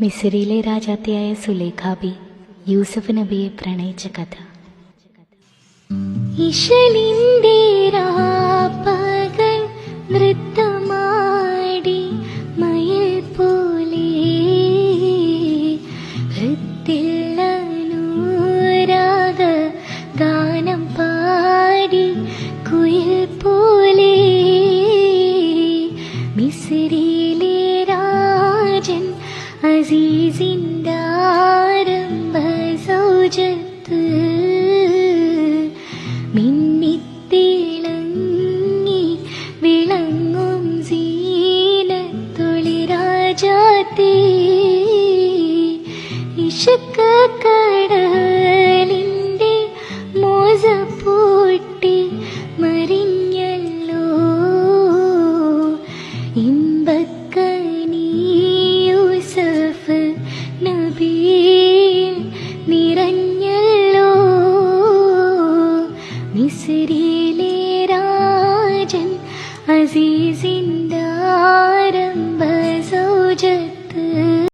മിസറിയിലെ രാജാത്തിയായ സുലേഖാബി യൂസഫ് നബിയെ പ്രണയിച്ച കഥ. ഇശലിന്റെ അസീസിന്റെ ആരംഭ സൗജത്ത് മിന്നിത്തിളങ്ങി വിളങ്ങും സീനത്തൊളി രാജാത്തേ ഇശക്ക अजीजिंदा